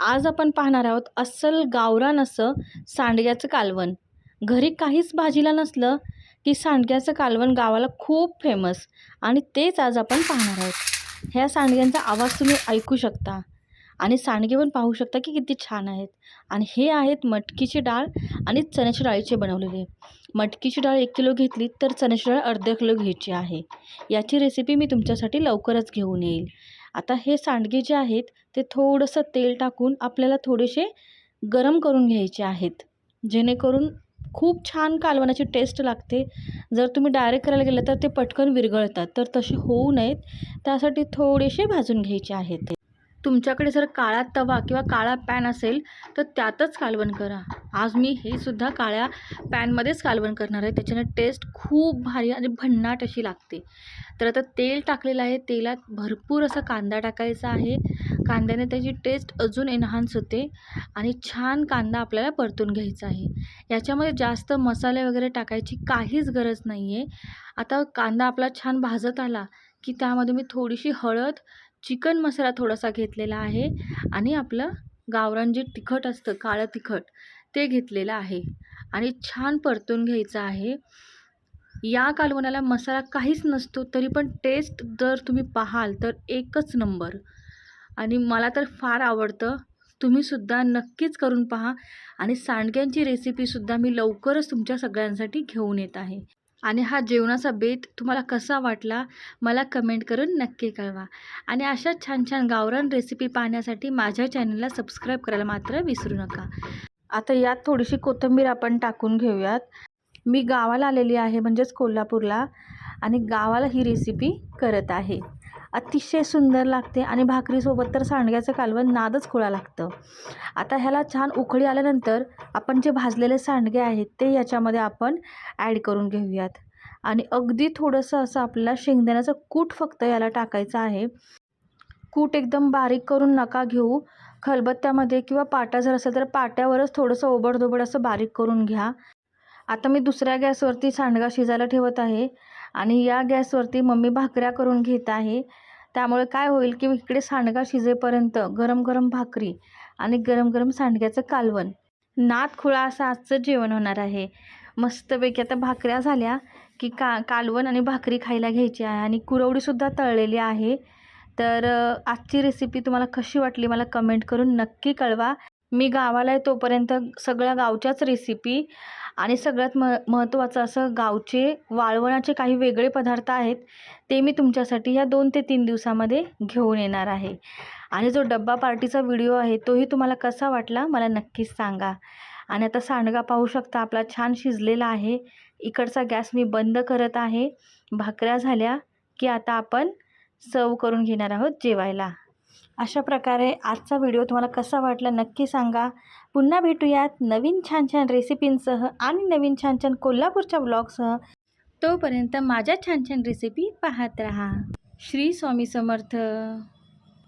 आज आपण पाहणार आहोत अस्सल गावरान असं सांडग्याचं कालवण. घरी काहीच भाजीला नसलं की सांडग्याचं कालवण गावाला खूप फेमस आणि तेच आज आपण पाहणार आहोत. ह्या सांडग्यांचा आवाज तुम्ही ऐकू शकता. आणि सांडगे पण पाहू शकता की किती छान आहेत. आणि हे आहेत मटकीची डाळ आणि चण्याची डाळीचे बनवलेले. मटकीची डाळ एक किलो घेतली तर चण्याची डाळ अर्धा किलो घ्यायची आहे. याची रेसिपी मी तुमच्यासाठी लवकरच घेऊन येईल. आता हे सांडगे जे आहेत ते थोडंसं तेल टाकून आपल्याला थोडेसे गरम करून घ्यायचे आहेत. जेणेकरून खूप छान कालवणाची टेस्ट लागते. जर तुम्ही डायरेक्ट करायला गेलं तर ते पटकन विरघळतात. तर तसे होऊ नयेत. त्यासाठी थोडेसे भाजून घ्यायचे आहेत ते. तुमच्याकडे जर काळा तवा किंवा काळा पॅन असेल तर त्यातच कालवण करा. आज मी हे सुद्धा काळ्या पॅनमध्येच कालवण करणार आहे. त्याच्याने टेस्ट खूप भारी आणि भन्नाट अशी लागते. तर आता तेल टाकलेलं आहे. तेलात भरपूर असा कांदा टाकायचा आहे. कांद्याने त्याची टेस्ट अजून एनहान्स होते आणि छान कांदा आपल्याला परतून घ्यायचा आहे. याच्यामध्ये जास्त मसाले वगैरे टाकायची काहीच गरज नाही आहे आता कांदा आपला छान भाजत आला की त्यामध्ये मी थोडीशी हळद चिकन मसाला थोडासा घेतलेला आहे आणि आपलं गावरान जे तिखट असतं काळं तिखट ते घेतलेलं आहे. आणि छान परतून घ्यायचं आहे. या कालवणाला मसाला काहीच नसतो तरी पण टेस्ट जर तुम्ही पाहाल तर एकच नंबर. आणि मला तर फार आवडतं. तुम्हीसुद्धा नक्कीच करून पहा. आणि सांडग्यांची रेसिपीसुद्धा मी लवकरच तुमच्या सगळ्यांसाठी घेऊन येत आहे. आणि हा जेवणाचा बेत तुम्हाला कसा वाटला मला कमेंट करून नक्की कळवा. आणि अशा छान छान गावरान रेसिपी पाहण्यासाठी माझ्या चॅनलला सबस्क्राईब करायला मात्र विसरू नका. आता यात थोडीशी कोथिंबीर आपण टाकून घेऊयात. मी गावाला आलेली आहे म्हणजेच कोल्हापूरला आणि गावाला ही रेसिपी करत आहे. अतिशय सुंदर लागते आणि भाकरीसोबत तर सांडग्याचं कालवण नादच खुळा लागतं. आता ह्याला छान उकळी आल्यानंतर आपण जे भाजलेले सांडगे आहेत ते याच्यामध्ये आपण ॲड करून घेऊयात. आणि अगदी थोडंसं असं आपल्याला शेंगदाण्याचं कूट फक्त याला टाकायचं आहे. कूट एकदम बारीक करून नका घेऊ. खलबत्त्यामध्ये किंवा पाटा जर असेल तर पाट्यावरच थोडंसं ओबडधोबड असं बारीक करून घ्या. आता मी दुसऱ्या गॅसवरती सांडगा शिजायला ठेवत आहे आणि या गॅसवरती मम्मी भाकऱ्या करून घेत आहे. त्यामुळे काय होईल की इकडे सांडगा शिजेपर्यंत गरम गरम भाकरी आणि गरम गरम सांडग्याचं कालवण. नात खुळा असं आजचं जेवण होणार आहे. मस्तपैकी आता भाकऱ्या झाल्या की का कालवण आणि भाकरी खायला घ्यायची आहे आणि कुरवडीसुद्धा तळलेली आहे. तर आजची रेसिपी तुम्हाला कशी वाटली मला कमेंट करून नक्की कळवा. मी गावाला आहे तोपर्यंत सगळ्या गावच्याच रेसिपी आणि सगळ्यात म महत्त्वाचं असं गावचे वाळवणाचे काही वेगळे पदार्थ आहेत ते मी तुमच्यासाठी ह्या दोन ते तीन दिवसामध्ये घेऊन येणार आहे. आणि जो डब्बा पार्टीचा व्हिडिओ आहे तोही तुम्हाला कसा वाटला मला नक्कीच सांगा. आणि आता सांडगा पाहू शकता आपला छान शिजलेला आहे. इकडचा गॅस मी बंद करत आहे. भाकऱ्या झाल्या की आता आपण सर्व करून घेणार आहोत जेवायला. अशा प्रकारे आजचा व्हिडिओ तुम्हाला कसा वाटला नक्की सांगा. पुन्हा भेटूयात नवीन छान छान रेसिपींसह आणि नवीन छान छान कोल्हापूरच्या ब्लॉगसह. तोपर्यंत माझ्या छान छान रेसिपी पाहत राहा. श्री स्वामी समर्थ.